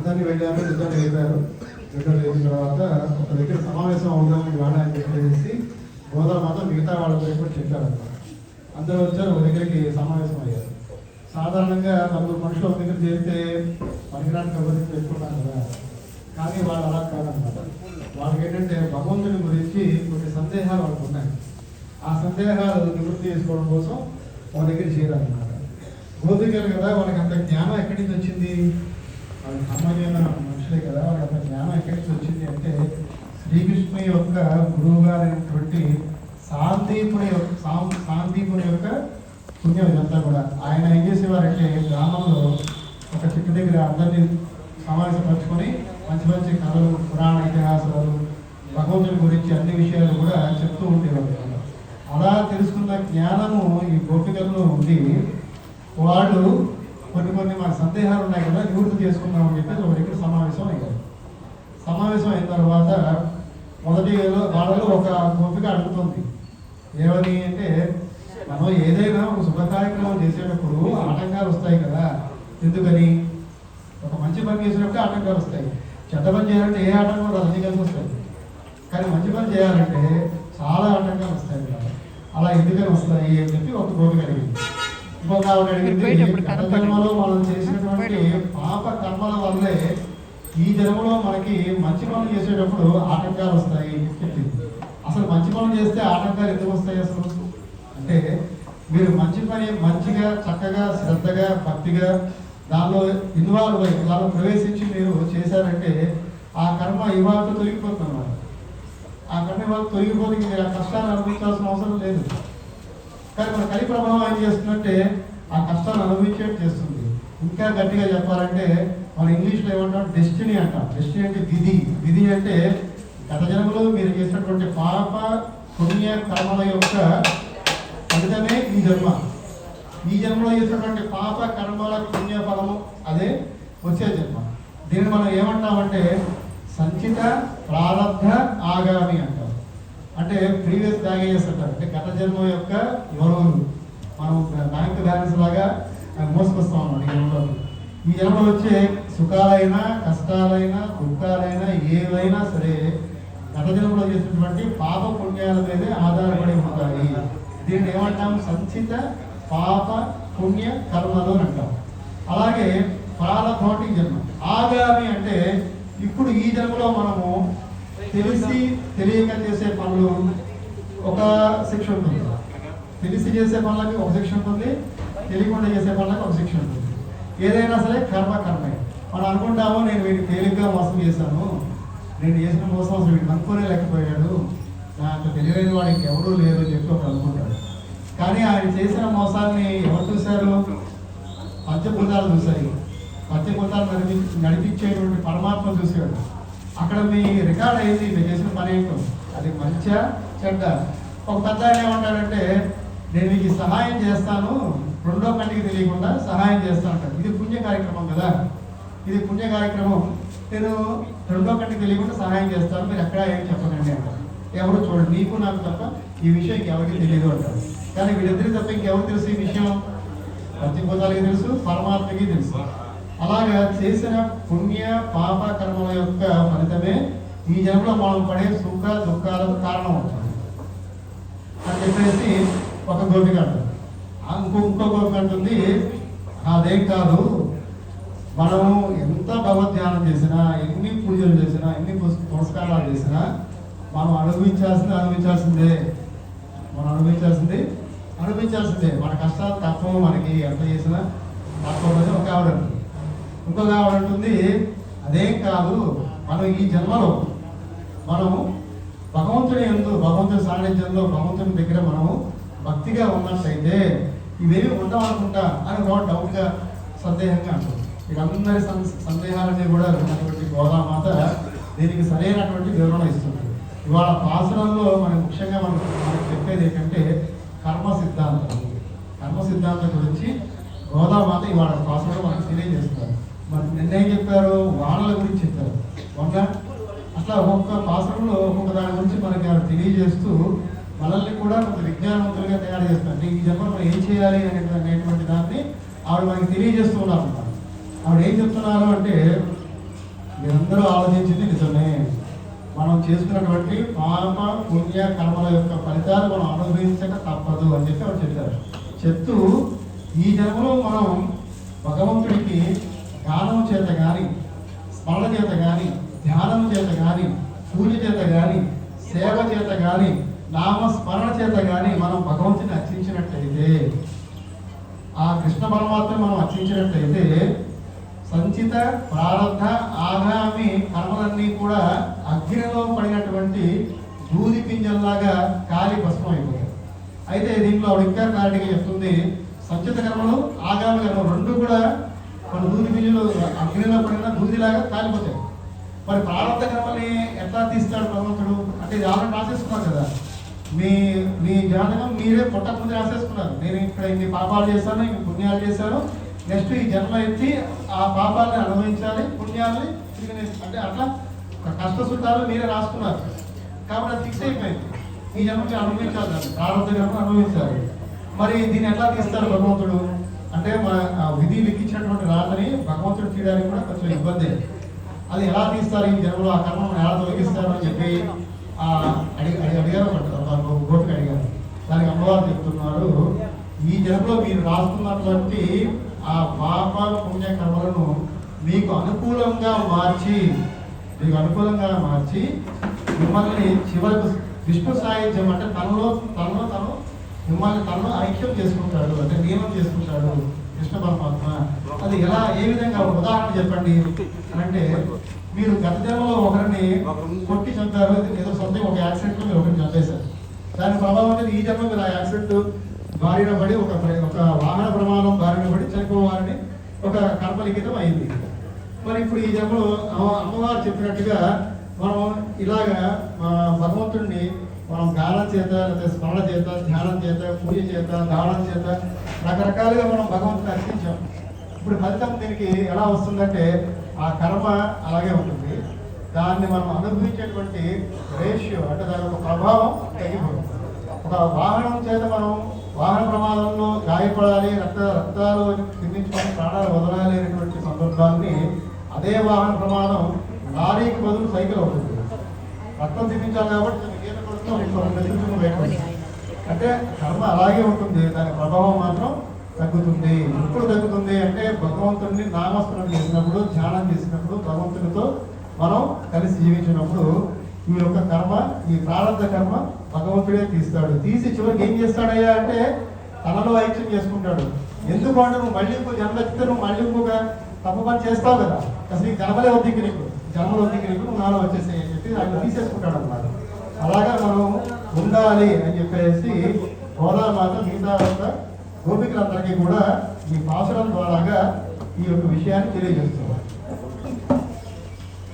అందరినీ వెళ్ళారు ఇద్దరు వెళ్ళారు రిటర్న్ వేసిన తర్వాత ఒక దగ్గర సమావేశం అవుదామని వాడ అని చెప్పేసి మాత్రం మిగతా వాళ్ళ కూడా చెప్పారనమాట అందరూ వచ్చారు ఒక దగ్గరికి సమావేశం అయ్యారు. సాధారణంగా నలుగురు మనుషులు ఒక దగ్గర చేస్తే పనికిరాని కబుర్లు పెట్టుకుంటాం కదా. కానీ వాళ్ళు అలా కాదనమాట వాళ్ళకి ఏంటంటే భగవంతుని గురించి కొన్ని సందేహాలు వాళ్ళకు ఉన్నాయి. ఆ సందేహాలు నివృత్తి చేసుకోవడం కోసం వాళ్ళ దగ్గర చేరాలన్నమాట గోపికలు కదా వాళ్ళకి అంత జ్ఞానం ఎక్కడి నుంచి వచ్చింది? వాళ్ళు సామాన్యమైన మనుషులే కదా వాళ్ళకి జ్ఞానం ఎక్కడి నుంచి వచ్చింది అంటే శ్రీకృష్ణు యొక్క గురువు గారైనటువంటి శాంతిపుని యొక్క శాం- యొక్క పుణ్యం ఇదంతా కూడా. ఆయన ఏం చేసేవారంటే గ్రామంలో ఒక చెట్టు దగ్గర అందరినీ సమావేశపరచుకొని మంచి మంచి కథలు పురాణ ఇతిహాసాలు భగవంతుని గురించి అన్ని విషయాలు కూడా చెప్తూ ఉండేవారు. అలా తెలుసుకున్న జ్ఞానము ఈ గోపికల్లో ఉంది వాళ్ళు కొన్ని కొన్ని మాకు సందేహాలు ఉన్నాయి కదా నివృత్తి చేసుకుందాం అని చెప్పేసి ఒక దగ్గర సమావేశం అయ్యారు. సమావేశం అయిన తర్వాత మొదటి వాళ్ళలో ఒక గోపిక అడుగుతుంది. ఏమని అంటే మనం ఏదైనా ఒక శుభ కార్యక్రమం చేసేటప్పుడు ఆటంకాలు వస్తాయి కదా ఎందుకని? ఒక మంచి పని చేసినప్పుడు ఆటంకాలు వస్తాయి. చెడ్డ పని చేయాలంటే ఏ ఆటంకం రాదు అన్ని కలిసి వస్తాయి. కానీ మంచి పని చేయాలంటే చాలా ఆటంకాలు వస్తాయి కదా. అలా ఎందుకని వస్తాయి అని చెప్పి ఒక గోపిక అడిగింది. ఇంకొక ఆవిడ అడిగింది. జన్మలో మనం చేసినటువంటి పాప కర్మల వల్లే ఈ జన్మలో మనకి మంచి పనులు చేసేటప్పుడు ఆటంకాలు వస్తాయి చెప్పింది. అసలు మంచి పనులు చేస్తే ఆటంకాలు ఎందుకు వస్తాయి అసలు? అంటే మీరు మంచి పని మంచిగా చక్కగా శ్రద్ధగా భక్తిగా దానిలో ఇన్వాల్వ్ అయ్యి దానిలో ప్రవేశించి మీరు చేశారంటే ఆ కర్మ ఇవాళ తొలగిపోతున్నారు ఆ కర్మ ఇవాళ తొలగిపోతే మీరు ఆ కష్టాన్ని అనుభవించాల్సిన అవసరం లేదు. కానీ మన కలి ప్రభావం ఏం చేస్తుందంటే ఆ కష్టాన్ని అనుభవించేట్టు చేస్తుంది. ఇంకా గట్టిగా చెప్పాలంటే మన ఇంగ్లీష్లో ఏమంటాం డెస్టినీ అంటాం. డెస్టినీ అంటే విధి. విధి అంటే గత జన్మలో మీరు చేసినటువంటి పాప పుణ్య కర్మల యొక్క ఫలితమే ఈ జన్మ. ఈ జన్మలో చేసినటువంటి పాప కర్మల పుణ్య ఫలము అదే వచ్చే జన్మ. దీన్ని మనం ఏమంటామంటే సంచిత ప్రారంధ ఆగామి ప్రీవియస్ బ్యాగేజెస్ అంటారు. అంటే గత జన్మ యొక్క వివరాలు మనం బ్యాంక్ బ్యాలెన్స్ లాగా మోసుకొస్తాం అన్నమాట ఈ జన్మలో. ఈ జన్మలో వచ్చే సుఖాలైనా కష్టాలైనా దుఃఖాలైనా ఏవైనా సరే గత జన్మలో చేసినటువంటి పాప పుణ్యాల మీదే ఆధారపడి ఉంటాయి. దీన్ని ఏమంటాం? సంచిత పాప పుణ్య కర్మలు అని అంటాం. అలాగే ప్రారంభోటి జన్మ. ఆగామి అంటే ఇప్పుడు ఈ జన్మలో మనము తెలిసి తెలియక చేసే పనులు ఒక శిక్ష ఉంటుంది తెలిసి చేసే పనులకి ఒక శిక్ష ఉంటుంది తెలియకుండా చేసే పనులకి ఒక శిక్ష ఉంటుంది ఏదైనా సరే కర్మ కర్మే. మనం అనుకుంటాము నేను వీడిని తేలిగ్గా మోసం చేశాను. నేను చేసిన మోసం అసలు వీడిని అనుకోనే లేకపోయాడు. నాకు తెలియని వాడికి ఎవరూ లేరు అని చెప్పి ఒక అనుకుంటాడు. కానీ ఆయన చేసిన మోసాన్ని ఎవరు చూశారు? పంచభూతాలు చూశాయి. పంచభూతాలు నడిపి నడిపించేటువంటి పరమాత్మ చూశాడు. అక్కడ మీ రికార్డ్ అయింది మీరు చేసిన పని ఏంటో. అది మంచిగా చెడ్డ? ఒక పెద్ద ఆయన ఏమంటాడంటే నేను మీకు సహాయం చేస్తాను రెండో కంటికి తెలియకుండా సహాయం చేస్తాను అంటాడు. ఇది పుణ్య కార్యక్రమం కదా. ఇది పుణ్య కార్యక్రమం. నేను రెండో కంటికి తెలియకుండా సహాయం చేస్తాను మీరు ఎక్కడ ఏం చెప్పకండి అంటారు ఎవరు చూడండి నీకు నాకు తప్ప ఈ విషయం ఎవరికి తెలియదు అంటారు కానీ వీళ్ళిద్దరికి తప్ప ఇంకెవరు తెలుసు ఈ విషయం? పంచభూతాలకి తెలుసు పరమాత్మకి తెలుసు. అలాగా చేసిన పుణ్య పాప కర్మల యొక్క ఫలితమే ఈ జన్మలో మనం పడే సుఖ దుఃఖాలకు కారణం అవుతుంది. అని చెప్పేసి ఒక గోపిక అంటుంది. ఆ ఇంకో ఇంకో గోపిక అంటుంది అదేం కాదు మనము ఎంత భగవద్ధ్యానం చేసినా ఎన్ని పూజలు చేసినా ఎన్ని పుస్- పురస్కారాలు చేసినా మనం అనుభవించాల్సింది అనుభవించాల్సిందే. మనం అనుభవించాల్సింది అనుభవించాల్సిందే. మన కష్టాలు తక్కువ మనకి ఎంత చేసినా తక్కువ ఒక ఆవిడ ఇంకొక ఉంటుంది అదేం కాదు మనం ఈ జన్మలో మనము భగవంతుని ఎందు భగవంతుని సాన్నిధ్యంలో భగవంతుని దగ్గర మనము భక్తిగా ఉన్నట్లయితే ఇవేమి ఉండవనుకుంటా అని ఒక డౌట్గా సందేహంగా అంటుంది వీళ్ళందరి సం- సందేహాలన్నీ కూడా విన్నటువంటి గోదామాత దీనికి సరైనటువంటి వివరణ ఇస్తుంది ఇవాళ పాసనంలో మనం ముఖ్యంగా మనం మనకు చెప్పేది ఏంటంటే కర్మ సిద్ధాంతం. కర్మ సిద్ధాంతం గురించి గోదామాత ఇవాళ పాసనంలో మనకు తెలియజేస్తారు మరి నిన్నేం చెప్పారు? వానల గురించి చెప్పారు. మొన్న అట్లా ఒక్కొక్క పాసనంలో ఒక్కొక్క దాని గురించి మనకి తెలియజేస్తూ మనల్ని కూడా కొంత విజ్ఞానవంతులుగా తయారు చేస్తారు. ఈ జన్మ మనం ఏం చేయాలి అనే అనేటువంటి దాన్ని ఆవిడ మనకి తెలియజేస్తూ ఉన్నారు ఆవిడ ఏం చెప్తున్నారు అంటే మీరందరూ ఆలోచించింది నిజమే. మనం చేసుకున్నటువంటి పాప పుణ్య కర్మల యొక్క ఫలితాలు మనం అనుభవించక తప్పదు అని చెప్పి ఆవిడ చెప్పారు. చెప్తూ ఈ జన్మలో మనం భగవంతుడికి గానం చేత కానీ స్మరణ చేత కానీ ధ్యానం చేత కానీ పూజ చేత కానీ సేవ చేత కానీ నామ స్మరణ చేత కానీ మనం భగవంతుని అర్చించినట్లయితే ఆ కృష్ణ పరమాత్మ మనం అర్చించినట్లయితే సంచిత ప్రారంధ ఆగామి కర్మలన్నీ కూడా అగ్నిలో పడినటువంటి దూది పింజల్లాగా కాలి భస్మం అయిపోతాయి. అయితే దీంట్లో ఆవిడ ఇంకా క్లారిటీగా చెప్తుంది సంచిత కర్మలు ఆగామి కర్మలు రెండు కూడా మన దూది పింజలు అగ్నిలో పడిన దూదిలాగా కాలిపోతాయి. మరి ప్రారంభ కర్మని ఎట్లా తీస్తాడు భగవంతుడు? అంటే ఇది ఆల్రెడీ కదా. మీ మీ జాతకం మీరే పుట్టకముందు రాసేసుకున్నారు. నేను ఇక్కడ ఇన్ని పాపాలు చేశాను ఇన్ని పుణ్యాలు చేశాను. నెక్స్ట్ ఈ జన్మ ఎత్తి ఆ పాపాలని అనుభవించాలి పుణ్యాలని తిరిగి అంటే అట్లా ఒక కష్ట సుఖాలు మీరే రాసుకున్నారు. కాబట్టి అది ఫిక్స్ అయిపోయింది. ఈ జన్మకి అనుభవించాలి దాన్ని. ప్రారంభ జన్మ అనుభవించాలి. మరి దీన్ని ఎట్లా తీస్తారు భగవంతుడు? అంటే మన ఆ విధి లిఖించినటువంటి రాతని భగవంతుడు తీయడానికి కూడా కొంచెం ఇబ్బంది. అది ఎలా తీస్తారు? ఈ జన్మలో ఆ కర్మను ఎలా తొలగిస్తారు అని చెప్పి అడిగి అడిగారు ఒక అడిగారు. దానికి అమ్మవారు చెప్తున్నారు ఈ జన్మలో మీరు రాస్తున్నటువంటి ఆ పాప పుణ్య కర్మలను మీకు అనుకూలంగా మార్చి మీకు అనుకూలంగా మార్చి మిమ్మల్ని చివరకు విష్ణు సాహిత్యం అంటే తనలో తనలో మిమ్మల్ని తనలో ఐక్యం చేసుకుంటాడు అంటే నియమం చేసుకుంటాడు కృష్ణ పరమాత్మ. అది ఎలా ఏ విధంగా? ఉదాహరణ చెప్పండి. అని అంటే మీరు గత జన్మలో ఒకరిని కొట్టి చంపారు ఏదో సొంతం ఒక యాక్సిడెంట్ మీరు ఒకరిని చంపేశారు. దాని ప్రభావం అనేది ఈ జన్మ మీరు ఆ యాక్సిడెంట్ బారిన పడి ఒక ఒక వాహన ప్రమాదం బారిన పడి చనిపోవాలని ఒక కర్మలిఖితం అయింది. మరి ఇప్పుడు ఈ జన్మలో అమ్మవారు చెప్పినట్టుగా మనం ఇలాగా మా భగవంతుడిని మనం గానం చేత లేదా స్మరణ చేత ధ్యానం చేత పూజ చేత దానం చేత రకరకాలుగా మనం భగవంతుని అర్పించాం ఇప్పుడు ఫలితం దీనికి ఎలా వస్తుందంటే ఆ కర్మ అలాగే ఉంటుంది. దాన్ని మనం అనుభవించేటువంటి రేషియో అంటే దాని యొక్క ప్రభావం తగ్గిపోతుంది. ఒక వాహనం చేత మనం వాహన ప్రమాదంలో గాయపడాలి రక్త రక్తాలు చిందించుకొని ప్రాణాలు వదలాలి అనేటువంటి సందర్భాన్ని అదే వాహన ప్రమాదం లారీకి బదులు సైకిల్ అవుతుంది. రక్తం చిందించాలి కాబట్టి అంటే కర్మ అలాగే ఉంటుంది. దాని ప్రభావం మాత్రం తగ్గుతుంది. ఎప్పుడు తగ్గుతుంది అంటే భగవంతుడిని నామస్మరణ చేసినప్పుడు ధ్యానం చేసినప్పుడు భగవంతునితో మనం కలిసి జీవించినప్పుడు ఈ యొక్క కర్మ ఈ ప్రారంభ కర్మ భగవంతుడే తీస్తాడు. తీసి చివరికి ఏం చేస్తాడయ్యా అంటే తనలో ఐక్యం చేసుకుంటాడు. ఎందుకు అంటే నువ్వు మళ్ళీ ఇంకో జన్మ ఎత్తితే నువ్వు మళ్ళీ ఇంకొక తప్పు పని చేస్తావు కదా. అసలు ఈ జన్మలే వద్దికి నీకు. జన్మలు వద్దికి నీకు నువ్వు నాలో వచ్చేసాయి అని చెప్పి ఆయన తీసేసుకుంటాడు అన్నమాట అలాగా మనం ఉండాలి అని చెప్పేసి గోదామాత మిగతా గోపికలందరికీ కూడా ఈ పాసురం ద్వారాగా ఈ యొక్క విషయాన్ని తెలియజేస్తుంది.